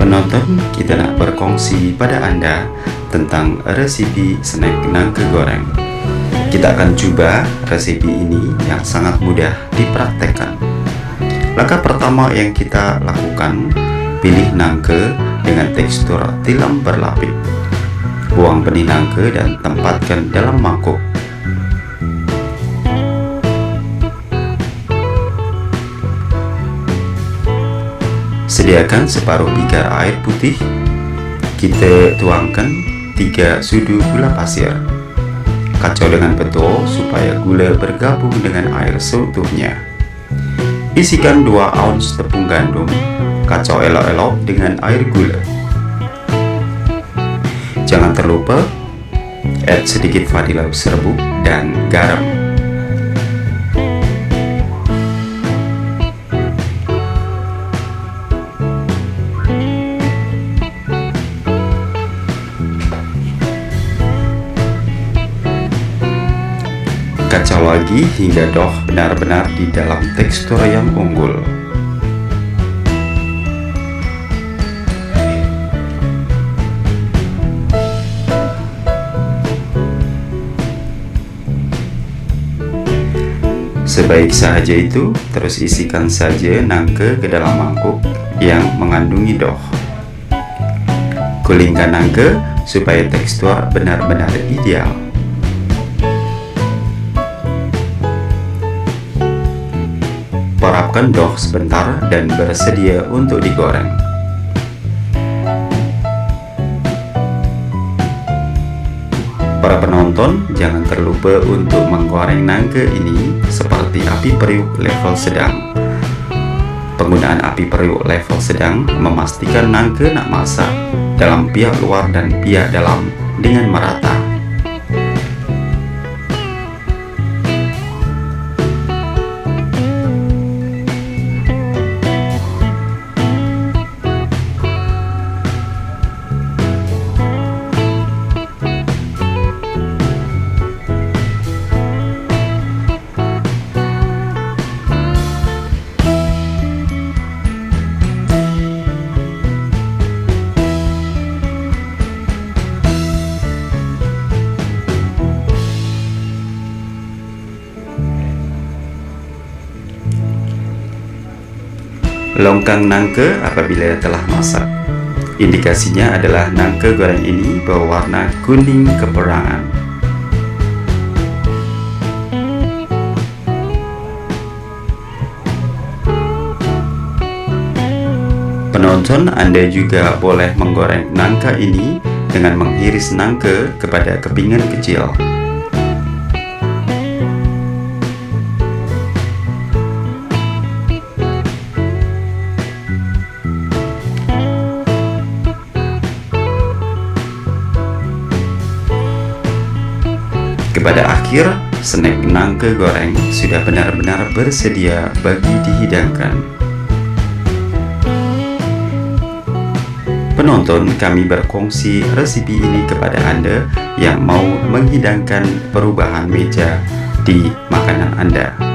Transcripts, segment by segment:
Penonton, kita nak berkongsi pada Anda tentang resipi snack nangka goreng. Kita akan coba resipi ini yang sangat mudah dipraktekkan. Langkah pertama yang kita lakukan, pilih nangka dengan tekstur tilam berlapis. Buang benih nangka dan tempatkan dalam mangkuk. Sediakan separuh bikar air putih. Kita tuangkan 3 sudu gula pasir. Kacau dengan betul supaya gula bergabung dengan air seutuhnya. Isikan 2 ounce tepung gandum. Kacau elok-elok dengan air gula. Jangan terlupa add sedikit vanila serbuk dan garam. Kacau lagi hingga doh benar-benar di dalam tekstur yang unggul. Sebaik saja itu, terus isikan saja nangke ke dalam mangkuk yang mengandungi doh. Gulingkan nangke supaya tekstur benar-benar ideal. Porapkan doh sebentar dan bersedia untuk digoreng. Para penonton, jangan terlupa untuk menggoreng nangka ini seperti api periuk level sedang. Penggunaan api periuk level sedang memastikan nangka nak masak dalam pihak luar dan pihak dalam dengan merata. Longkang nangka apabila telah masak. Indikasinya adalah nangka goreng ini berwarna kuning keperangan. Penonton, Anda juga boleh menggoreng nangka ini dengan menghiris nangka kepada kepingan kecil. Kepada akhir, snack nangka goreng sudah benar-benar bersedia bagi dihidangkan. Penonton, kami berkongsi resipi ini kepada Anda yang mau menghidangkan perubahan meja di makanan Anda.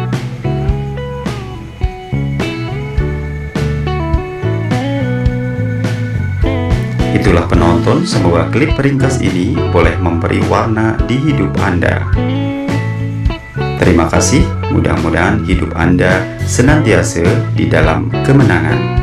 Itulah penonton, semoga klip ringkas ini boleh memberi warna di hidup Anda. Terima kasih, mudah-mudahan hidup Anda senantiasa di dalam kemenangan.